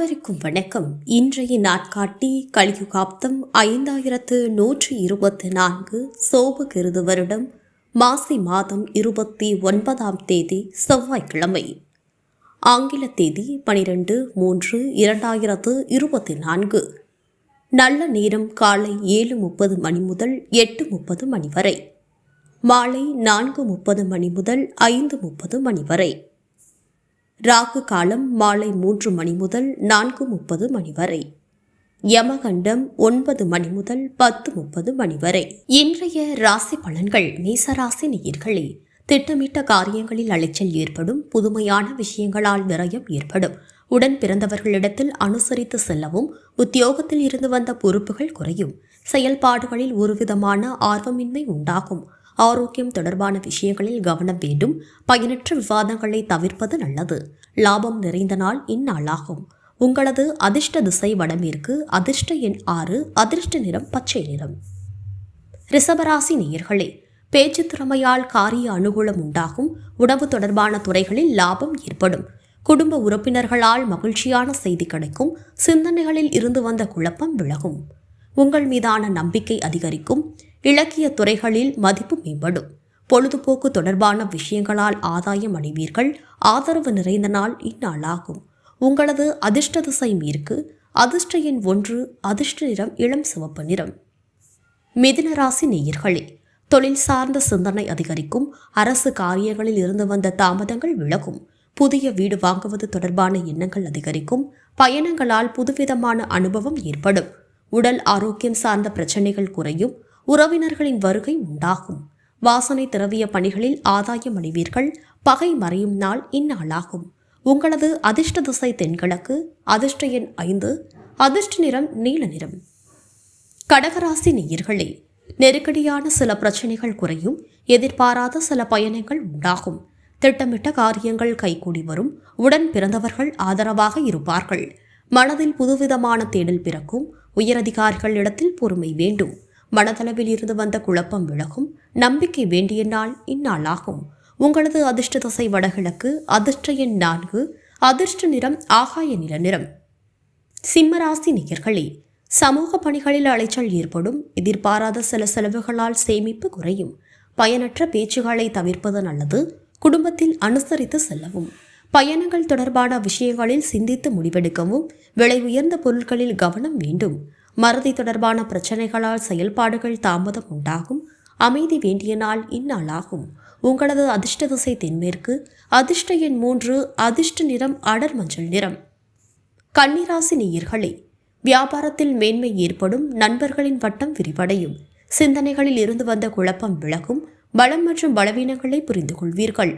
அனைவருக்கும் வணக்கம். இன்றைய நாட்காட்டி கலியுகாப்தம் ஐந்தாயிரத்து நூற்றி இருபத்தி நான்கு சோபகிருது வருடம் மாசி மாதம் இருபத்தி ஒன்பதாம் தேதி செவ்வாய்க்கிழமை. ஆங்கில தேதி பனிரெண்டு மூன்று இரண்டாயிரத்து இருபத்தி நான்கு. நல்ல நேரம் காலை ஏழு முப்பது மணி முதல் எட்டு முப்பது மணி வரை. மாலை நான்கு முப்பது மணி முதல் ஐந்து முப்பது மணி வரை. ராகு காலம் மாலை மூன்று மணி முதல் நான்கு முப்பது மணி வரை. யமகண்டம் ஒன்பது மணி முதல் பத்து முப்பது மணி வரை. இன்றைய ராசி பலன்கள் மீசராசி நேயர்களே திட்டமிட்ட காரியங்களில் அலைச்சல் ஏற்படும் புதுமையான விஷயங்களால் விரயம் ஏற்படும். உடன் பிறந்தவர்களிடத்தில் அனுசரித்து செல்லவும் உத்தியோகத்தில் இருந்து வந்த பொறுப்புகள் குறையும். செயல்பாடுகளில் ஒருவிதமான ஆர்வமின்மை உண்டாகும். ஆரோக்கியம் தொடர்பான விஷயங்களில் கவனம் வேண்டும். பயனற்ற விவாதங்களை தவிர்ப்பது நல்லது. லாபம் நிறைந்த நாள் இந்நாளாகும். உங்களது அதிர்ஷ்ட திசை வடமேற்கு அதிர்ஷ்ட எண் ஆறு அதிர்ஷ்ட நிறம் பச்சை நிறம். ரிசபராசி நேயர்களே பேச்சு திறமையால் காரிய அனுகூலம் உண்டாகும். உணவு தொடர்பான துறைகளில் லாபம் ஏற்படும். குடும்ப உறுப்பினர்களால் மகிழ்ச்சியான செய்தி கிடைக்கும். சிந்தனைகளில் இருந்து வந்த குழப்பம் விலகும். உங்கள் மீதான நம்பிக்கை அதிகரிக்கும். இலக்கிய துறைகளில் மதிப்பு மேம்படும். பொழுதுபோக்கு தொடர்பான விஷயங்களால் ஆதாயம் அடைவீர்கள். ஆதரவு நிறைந்த நாள் இந்நாளாகும். உங்களது அதிர்ஷ்ட திசை மீற்கு அதிர்ஷ்ட எண் ஒன்று அதிர்ஷ்ட நிறம் இளம் சிவப்பு நிறம். மிதுன ராசி நேயர்களே தொழில் சார்ந்த சிந்தனை அதிகரிக்கும். அரசு காரியங்களில் இருந்து வந்த தாமதங்கள் விலகும். புதிய வீடு வாங்குவது தொடர்பான எண்ணங்கள் அதிகரிக்கும். பயணங்களால் புதுவிதமான அனுபவம் ஏற்படும். உடல் ஆரோக்கியம் சார்ந்த பிரச்சனைகள் குறையும். உறவினர்களின் வருகை உண்டாகும். வாசனை திரவிய பணிகளில் ஆதாயம் அடைவீர்கள். பகை மறையும் நாள் இந்நாளாகும். உங்களது அதிர்ஷ்ட திசை தென்கிழக்கு அதிர்ஷ்ட எண் ஐந்து அதிர்ஷ்ட நிறம் நீல நிறம். கடகராசி நேயர்களே நெருக்கடியான சில பிரச்சனைகள் குறையும் எதிர்பாராத சில பயணங்கள் உண்டாகும். திட்டமிட்ட காரியங்கள் கைகூடி வரும் உடன் பிறந்தவர்கள் ஆதரவாக இருப்பார்கள். மனதில் புதுவிதமான தேடல் பிறக்கும் உயரதிகாரிகளிடத்தில் பொறுமை வேண்டும். மனதளவில் இருந்து வந்த குழப்பம் விலகும். நம்பிக்கை வேண்டிய நாள் இந்நாளாகும். உங்களது அதிர்ஷ்ட தசை வடகிழக்கு அதிர்ஷ்ட எண் நான்கு அதிர்ஷ்ட நிறம் ஆகாய நில நிறம். சிம்மராசி நேயர்களே சமூக பணிகளில் அலைச்சல் ஏற்படும் எதிர்பாராத சில செலவுகளால் சேமிப்பு குறையும். பயனற்ற பேச்சுகளை தவிர்ப்பது நல்லது குடும்பத்தில் அனுசரித்து செல்லவும். பயணங்கள் தொடர்பான விஷயங்களில் சிந்தித்து முடிவெடுக்கவும் விலை உயர்ந்த பொருட்களில் கவனம் வேண்டும். மறதி தொடர்பான பிரச்சனைகளால் செயல்பாடுகள் தாமதம் உண்டாகும். அமைதி வேண்டிய நாள் இந்நாளாகும். உங்களது அதிர்ஷ்ட திசை தென்மேற்கு. அதிர்ஷ்ட எண் மூன்று அதிர்ஷ்ட நிறம் அடர் மஞ்சள் நிறம். கன்னிராசி நேயர்களே வியாபாரத்தில் மேன்மை ஏற்படும் நண்பர்களின் வட்டம் விரிவடையும். சிந்தனைகளில் இருந்து வந்த குழப்பம் விலகும். பலம் மற்றும் பலவீனங்களை புரிந்து கொள்வீர்கள்.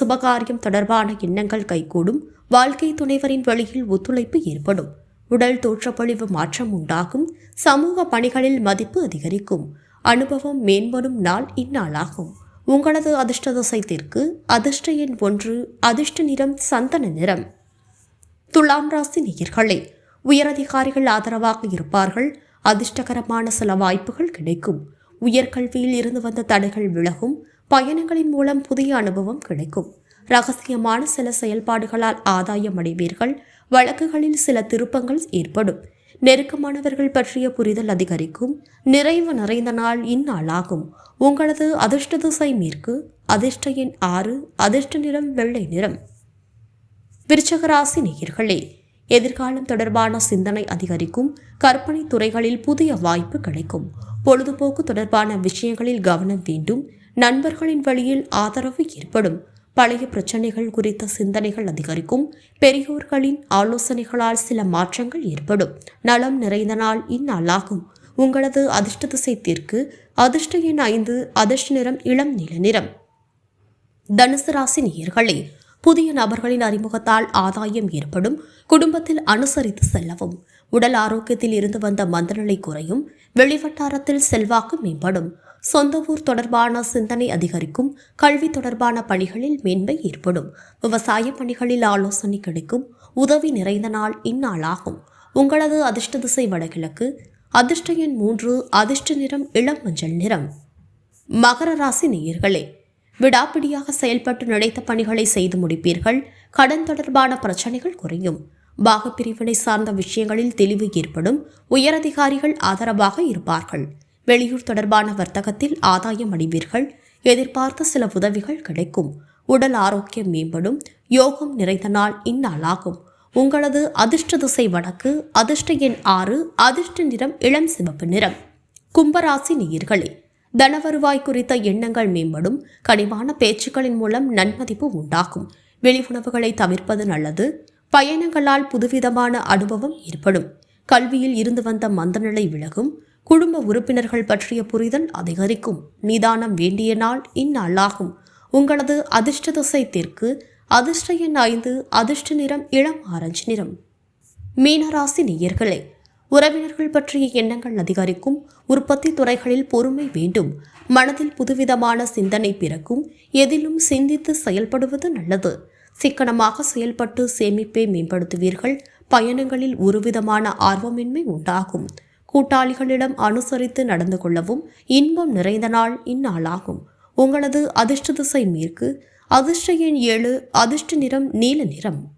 சுபகாரியம் தொடர்பான எண்ணங்கள் கைகூடும். வாழ்க்கை துணைவரின் வழியில் ஒத்துழைப்பு ஏற்படும். உடல் தோற்றப்பொழிவு மாற்றம் உண்டாகும் சமூக பணிகளில் மதிப்பு அதிகரிக்கும். அனுபவம் மேம்படும் நாள் இந்நாளாகும். உங்களது அதிர்ஷ்ட தசைத்திற்கு அதிர்ஷ்ட எண் ஒன்று அதிர்ஷ்ட நிறம் சந்தன நிறம். துலாம் ராசி நேயர்களே உயரதிகாரிகள் ஆதரவாக இருப்பார்கள் அதிர்ஷ்டகரமான சில வாய்ப்புகள் கிடைக்கும். உயர்கல்வியில் இருந்து வந்த தடைகள் விலகும் பயணங்களின் மூலம் புதிய அனுபவம் கிடைக்கும். ரகசியமான சில செயல்பாடுகளால் ஆதாயம் அடைவீர்கள். வழக்குகளில் சில திருப்பங்கள் ஏற்படும். நெருக்கமானவர்கள் பற்றிய புரிதல் அதிகரிக்கும். நிறைவு நிறைந்த நாள் இந்நாளாகும். உங்களது அதிர்ஷ்ட திசை மேற்கு அதிர்ஷ்ட எண் ஆறு அதிர்ஷ்ட நிறம் வெள்ளை நிறம். விருச்சகராசி நேயர்களே எதிர்காலம் தொடர்பான சிந்தனை அதிகரிக்கும். கற்பனை துறைகளில் புதிய வாய்ப்பு கிடைக்கும். பொழுதுபோக்கு தொடர்பான விஷயங்களில் கவனம் வேண்டும். நண்பர்களின் வழியில் ஆதரவு ஏற்படும். பழைய பிரச்சனைகள் குறித்த சிந்தனைகள் அதிகரிக்கும். பெரியோர்களின் ஆலோசனைகளால் சில மாற்றங்கள் ஏற்படும். நலம் நிறைந்த நாள் இந்நாளாகும். உங்களது அதிர்ஷ்ட திசை தீர்க்கு அதிர்ஷ்ட எண் ஐந்து. அதிர்ஷ்ட நிறம் இளம் நில நிறம் தனுசு ராசி நேயர்களே புதிய நபர்களின் அறிமுகத்தால் ஆதாயம் ஏற்படும் குடும்பத்தில் அனுசரித்து செல்லவும் உடல் ஆரோக்கியத்தில் இருந்து வந்த மந்தநிலை குறையும் வெளிவட்டாரத்தில் செல்வாக்கு மேம்படும் சொந்த ஊர் தொடர்பான சிந்தனை அதிகரிக்கும் கல்வி தொடர்பான பணிகளில் மேன்மை ஏற்படும் விவசாய பணிகளில் ஆலோசனை கிடைக்கும் உதவி நிறைந்த நாள் இந்நாளாகும். உங்களது அதிர்ஷ்ட திசை வடகிழக்கு அதிர்ஷ்ட எண் மூன்று அதிர்ஷ்ட நிறம் இளம் மஞ்சள் நிறம். மகர ராசி நேயர்களே விடாப்பிடியாக செயல்பட்டு நினைத்த பணிகளை செய்து முடிப்பீர்கள். கடன் தொடர்பான பிரச்சனைகள் குறையும். பாகப்பிரிவினை சார்ந்த விஷயங்களில் தெளிவு ஏற்படும். உயரதிகாரிகள் ஆதரவாக இருப்பார்கள். வெளியூர் தொடர்பான வர்த்தகத்தில் ஆதாயம் அடைவீர்கள் எதிர்பார்த்த சில உதவிகள் கிடைக்கும். உடல் ஆரோக்கியம் மேம்படும். யோகம் நிறைந்த நாள் இந்நாளாகும். உங்களது அதிர்ஷ்ட திசை வடக்கு அதிர்ஷ்ட எண் ஆறு அதிர்ஷ்ட நிறம் இளம் சிவப்பு நிறம். கும்பராசி நீர்களே தனவருவாய் குறித்த எண்ணங்கள் மேம்படும். கனிவான பேச்சுக்களின் மூலம் நன்மதிப்பு உண்டாகும். வெளி உணவுகளை தவிர்ப்பது நல்லது. பயணங்களால் புதுவிதமான அனுபவம் ஏற்படும். கல்வியில் இருந்து வந்த மந்தநிலை விலகும். குடும்ப உறுப்பினர்கள் பற்றிய புரிதல் அதிகரிக்கும். நிதானம் வேண்டிய நாள் இந்நாளாகும். உங்களது அதிர்ஷ்ட திசை தெற்கு அதிர்ஷ்ட எண் ஐந்து அதிர்ஷ்ட நிறம் இளம் ஆரஞ்சு நிறம். மீனராசி நேயர்களே உறவினர்கள் பற்றிய எண்ணங்கள் அதிகரிக்கும் உற்பத்தி துறைகளில் பொறுமை வேண்டும் மனதில் புதுவிதமான சிந்தனை பிறக்கும் எதிலும் சிந்தித்து செயல்படுவது நல்லது. சிக்கனமாக செயல்பட்டு சேமிப்பை மேம்படுத்துவீர்கள் பயணங்களில் ஒருவிதமான ஆர்வமின்மை உண்டாகும். கூட்டாளிகளிடம் அனுசரித்து நடந்து கொள்ளவும் இன்பம் நிறைந்த நாள் இந்நாளாகும். உங்களது அதிர்ஷ்ட திசை மேற்கு அதிர்ஷ்ட எண் ஏழு அதிர்ஷ்ட நிறம் நீல நிறம்.